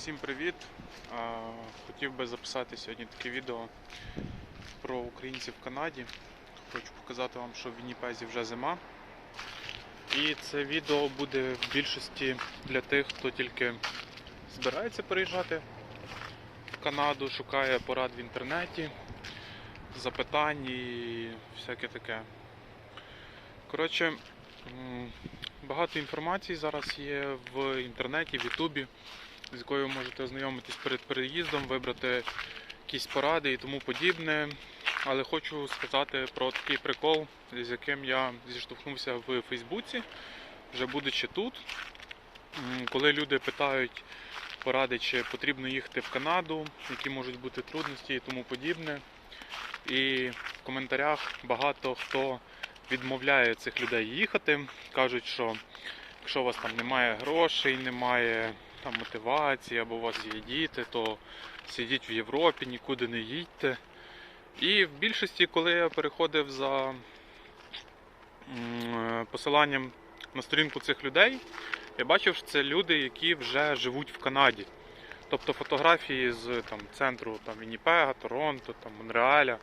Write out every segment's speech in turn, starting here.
Всім привіт! Хотів би записати сьогодні таке відео про українців в Канаді. Хочу показати вам, що в Вінніпезі вже зима. І це відео буде в більшості для тих, хто тільки збирається переїжджати в Канаду, шукає порад в інтернеті, запитань і всяке таке. Коротше, багато інформації зараз є в інтернеті, в Ютубі з якою ви можете ознайомитись перед переїздом, вибрати якісь поради і тому подібне. Але хочу сказати про такий прикол, з яким я зіштовхнувся в Фейсбуці, вже будучи тут. Коли люди питають поради, чи потрібно їхати в Канаду, які можуть бути трудності і тому подібне. І в коментарях багато хто відмовляє цих людей їхати, кажуть, що якщо у вас там немає грошей, немає там мотивації, або у вас є діти, то сидіть в Європі, нікуди не їдьте. І в більшості, коли я переходив за е, посиланням на сторінку цих людей, я бачив, що це люди, які вже живуть в Канаді. Тобто фотографії з там, центру там, Вінніпега, Торонто, там, Монреаля.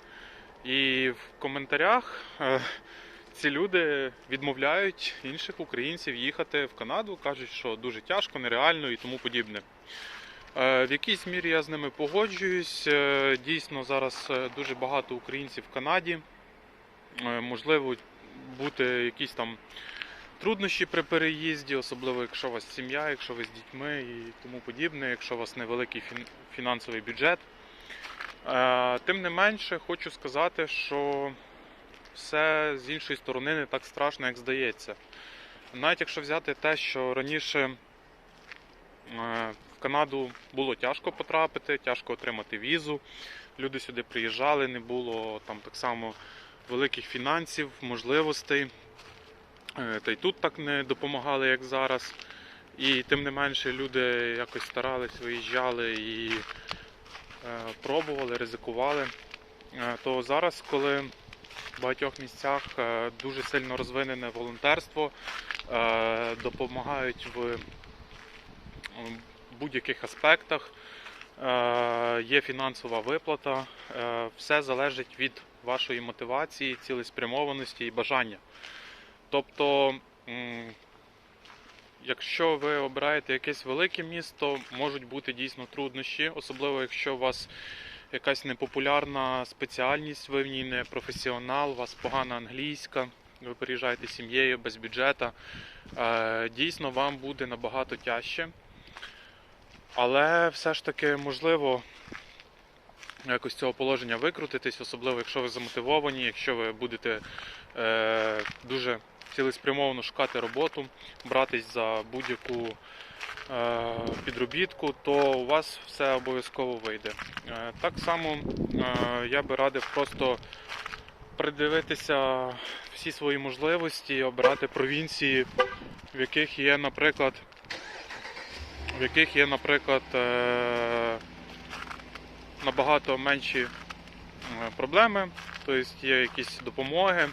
І в коментарях е, ці люди відмовляють інших українців їхати в Канаду, кажуть, що дуже тяжко, нереально і тому подібне. Е, В якійсь мірі я з ними погоджуюсь. Е, Дійсно, зараз е, дуже багато українців в Канаді. Можливо, бути якісь там труднощі при переїзді, особливо якщо у вас сім'я, якщо ви з дітьми і тому подібне, якщо у вас невеликий фін- фінансовий бюджет. Тим не менше, хочу сказати, що все з іншої сторони не так страшно, як здається. Навіть якщо взяти те, що раніше е, в Канаду було тяжко потрапити, тяжко отримати візу. Люди сюди приїжджали, не було там так само великих фінансів, можливостей. Е, Та й тут так не допомагали, як зараз. І тим не менше люди якось старались, виїжджали і е, пробували, ризикували. То зараз, коли багатьох місцях е, дуже сильно розвинене волонтерство, е, допомагають в будь-яких аспектах. Е, Є фінансова виплата, Е, все залежить від вашої мотивації, цілеспрямованості і бажання. Тобто, якщо ви обираєте якесь велике місто, можуть бути дійсно труднощі, особливо якщо у вас якась непопулярна спеціальність, ви в ній не професіонал, у вас погана англійська, ви переїжджаєте сім'єю без бюджету. Е, Дійсно, вам буде набагато тяжче. Але все ж таки можливо якось цього положення викрутитись, особливо якщо ви замотивовані, якщо ви будете е, дуже цілеспрямовано шукати роботу, братись за будь-яку е, підробітку, то у вас все обов'язково вийде. Е, так само е, я би радив просто придивитися всі свої можливості, обирати провінції, в яких є, наприклад, в яких є, наприклад, е, набагато менші е, проблеми, тобто є якісь допомоги.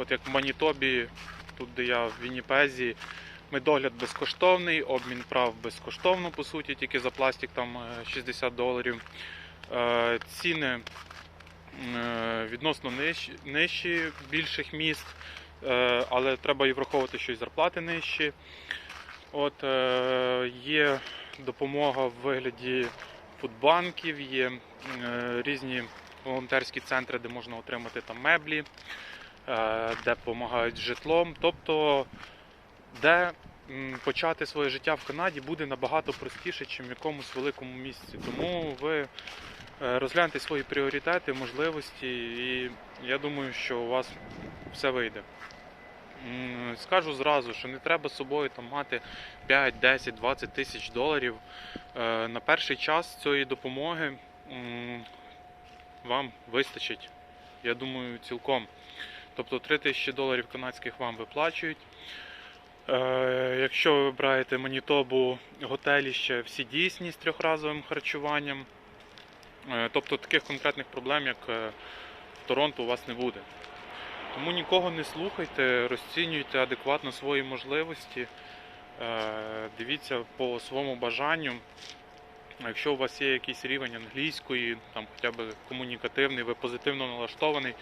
От як в Манітобі, тут де я в Вінніпезі, медогляд безкоштовний, обмін прав безкоштовно, по суті, тільки за пластик там е, 60 доларів. Е, Ціни е, відносно нижчі, більших міст, е, але треба і враховувати, що і зарплати нижчі. От е, є допомога в вигляді фудбанків, є е, різні волонтерські центри, де можна отримати там меблі, е, де допомагають з житлом. Тобто, де почати своє життя в Канаді буде набагато простіше, ніж в якомусь великому місці. Тому ви е, розгляньте свої пріоритети, можливості, і я думаю, що у вас все вийде. Скажу зразу, що не треба з собою там мати 5, 10, 20 тисяч доларів. Е, На перший час цієї допомоги вам вистачить. Я думаю, цілком. Тобто 3 тисячі доларів канадських вам виплачують. Е, Якщо ви вибираєте Манітобу, готелі ще всі дійсні з трьохразовим харчуванням. Е, Тобто таких конкретних проблем, як е, в Торонто, у вас не буде. Тому нікого не слухайте, розцінюйте адекватно свої можливості, дивіться по своєму бажанню. Якщо у вас є якийсь рівень англійської, там хоча б комунікативний, ви позитивно налаштований,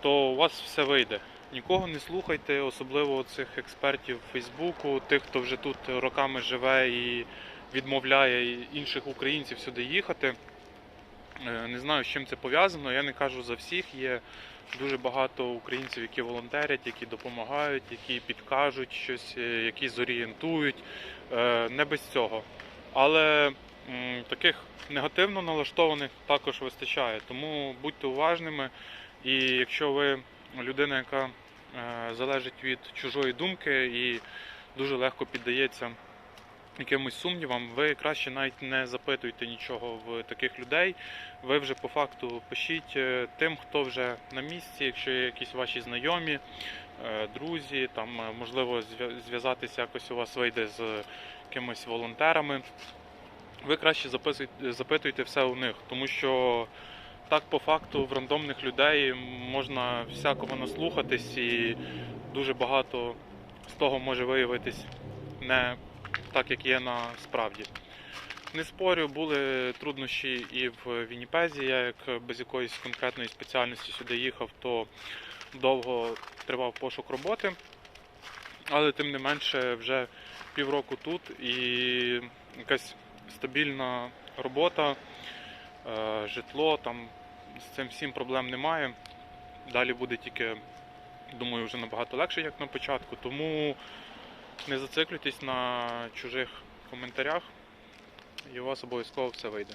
то у вас все вийде. Нікого не слухайте, особливо цих експертів Фейсбуку, тих, хто вже тут роками живе і відмовляє інших українців сюди їхати. Е, Не знаю, з чим це пов'язано. Я не кажу за всіх. Є дуже багато українців, які волонтерять, які допомагають, які підкажуть щось, е, які зорієнтують. Е, Не без цього. Але таких негативно налаштованих також вистачає. Тому будьте уважними. І якщо ви людина, яка е, залежить від чужої думки і дуже легко піддається якимось сумнівам, ви краще навіть не запитуйте нічого в таких людей. Ви вже по факту пишіть е, тим, хто вже на місці, якщо є якісь ваші знайомі, е, друзі, там можливо зв'я- зв'язатися якось у вас вийде з якимись волонтерами. Ви краще запитуйте все у них, тому що так по факту в рандомних людей можна всякого наслухатись і дуже багато з того може виявитись не так, як є насправді. Не спорю, були труднощі і в Вінніпезі. Я як без якоїсь конкретної спеціальності сюди їхав, то довго тривав пошук роботи. Але тим не менше вже півроку тут і якась стабільна робота, е, житло, там з цим всім проблем немає. Далі буде тільки, думаю, вже набагато легше, як на початку. Тому не зациклюйтесь на чужих коментарях, і у вас обов'язково все вийде.